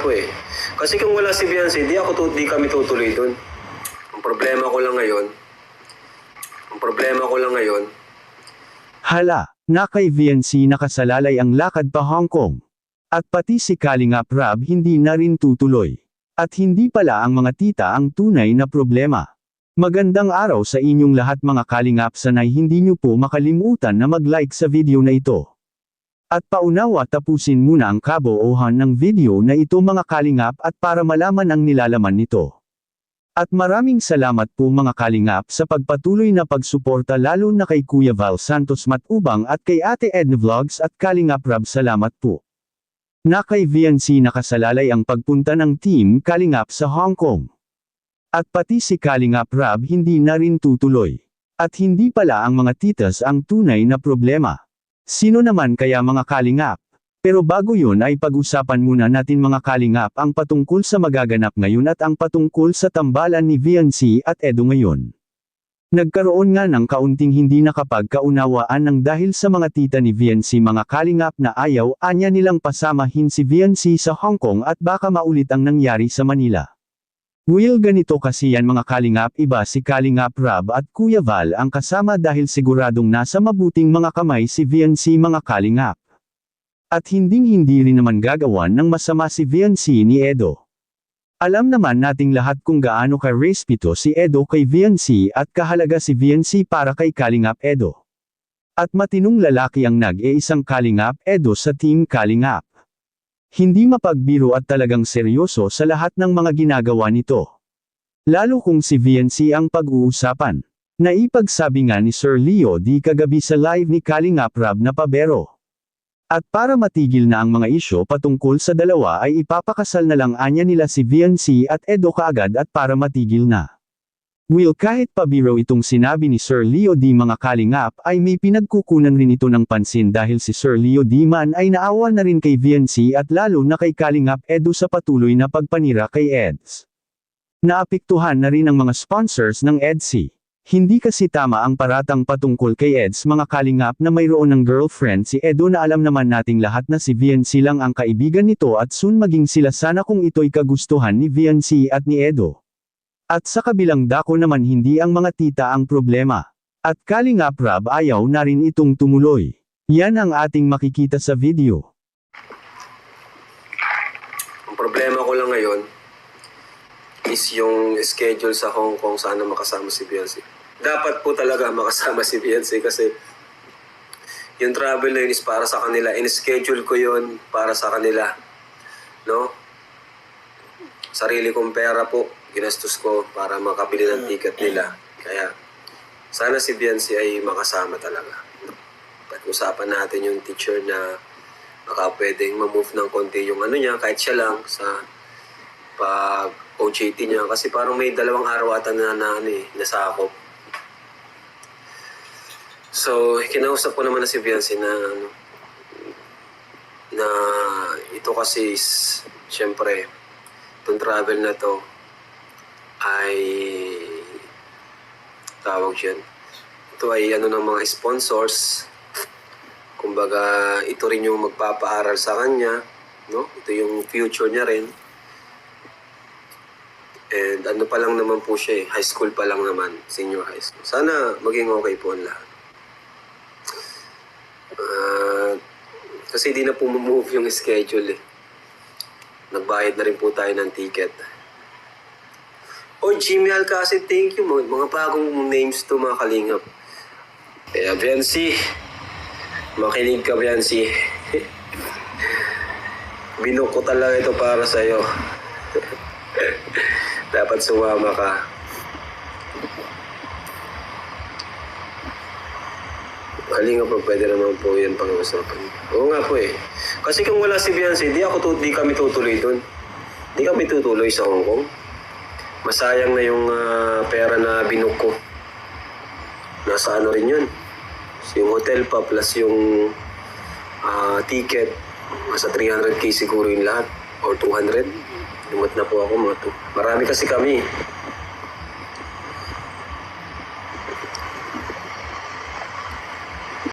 po eh. Kasi kung wala si Beyonce, di, ako tu- di kami tutuloy doon. Ang problema ko lang ngayon, ang problema ko lang ngayon, Hala, na kay VNC nakasalalay ang lakad pa Hong Kong. At pati si Kalingap Rab hindi na rin tutuloy. At hindi pala ang mga tita ang tunay na problema. Magandang araw sa inyong lahat mga Kalingap sanay hindi nyo po makalimutan na mag-like sa video na ito. At paunawa tapusin muna ang kaboohan ng video na ito mga Kalingap at para malaman ang nilalaman nito. At maraming salamat po mga kalingap sa pagpatuloy na pagsuporta lalo na kay Kuya Val Santos Matubang at kay Ate Edna Vlogs at Kalingap Rab salamat po. Na kay VNC nakasalalay ang pagpunta ng Team Kalingap sa Hong Kong. At pati si Kalingap Rab hindi na rin tutuloy. At hindi pala ang mga titas ang tunay na problema. Sino naman kaya mga kalingap? Pero bago yun ay pag-usapan muna natin mga kalingap ang patungkol sa magaganap ngayon at ang patungkol sa tambalan ni VNC at Edo ngayon. Nagkaroon nga ng kaunting hindi nakapagkaunawaan ng dahil sa mga tita ni VNC mga kalingap na ayaw anya nilang pasamahin si VNC sa Hong Kong at baka maulit ang nangyari sa Manila. Will ganito kasi yan mga kalingap iba si Kalingap Rab at Kuya Val ang kasama dahil siguradong nasa mabuting mga kamay si VNC mga kalingap. At hinding-hindi rin naman gagawan ng masama si VNC ni Edo. Alam naman nating lahat kung gaano ka respeto si Edo kay VNC at kahalaga si VNC para kay Kalingap Edo. At matinong lalaki ang nag-iisang Kalingap Edo sa Team Kalingap. Hindi mapagbiro at talagang seryoso sa lahat ng mga ginagawa nito. Lalo kung si VNC ang pag-uusapan. Naipagsabi nga ni Sir Leo di kagabi sa live ni Kalingap Rab na pabero. At para matigil na ang mga isyo patungkol sa dalawa ay ipapakasal na lang anya nila si VNC at Edo kaagad at para matigil na. Will kahit pabiro itong sinabi ni Sir Leo D mga kalingap ay may pinagkukunan rin ito ng pansin dahil si Sir Leo D man ay naawa na rin kay VNC at lalo na kay kalingap Edo sa patuloy na pagpanira kay Eds. Naapektuhan na rin ang mga sponsors ng EDSI. Hindi kasi tama ang paratang patungkol kay Eds mga kalingap na mayroon ng girlfriend si Edo na alam naman nating lahat na si VNC lang ang kaibigan nito at soon maging sila sana kung ito'y kagustuhan ni VNC at ni Edo. At sa kabilang dako naman hindi ang mga tita ang problema. At kalingap rab ayaw na rin itong tumuloy. Yan ang ating makikita sa video. ang problema ko lang ngayon is yung schedule sa Hong Kong sana makasama si Beyonce. Dapat po talaga makasama si Beyonce kasi yung travel na yun is para sa kanila. In-schedule ko yun para sa kanila. No? Sarili kong pera po, ginastos ko para makabili ng ticket nila. Kaya, sana si Beyonce ay makasama talaga. Pag-usapan natin yung teacher na baka pwedeng ma-move ng konti yung ano niya, kahit siya lang sa pag OJT niya. Kasi parang may dalawang araw ata na, na ano eh, nasakop. So, kinausap ko naman na si Beyonce na ano, na ito kasi is, syempre, itong travel na to ay tawag dyan. Ito ay ano ng mga sponsors. Kumbaga, ito rin yung magpapaaral sa kanya. No? Ito yung future niya rin. And ano pa lang naman po siya eh. High school pa lang naman. Senior high school. Sana maging okay po ang lahat. Ah, kasi di na po move yung schedule eh. Nagbayad na rin po tayo ng ticket. Oh, Jimmy Alcacid, thank you. Mga, mga bagong names to mga kalingap. Kaya, Biancy. Makinig ka, Biancy. Binok ko talaga ito para sa'yo. Dapat sumama ka. Kalinga po, pwede naman po yan pang-usapan. Oo nga po eh. Kasi kung wala si Beyonce, di, ako di kami tutuloy doon. Di kami tutuloy sa Hong Kong. Masayang na yung ah, pera na binuk ko. Nasa ano rin yun. So, yung hotel pa plus yung ah, ticket. Nasa 300k siguro yung lahat. Or 200. Lumot na po ako mga to. Marami kasi kami.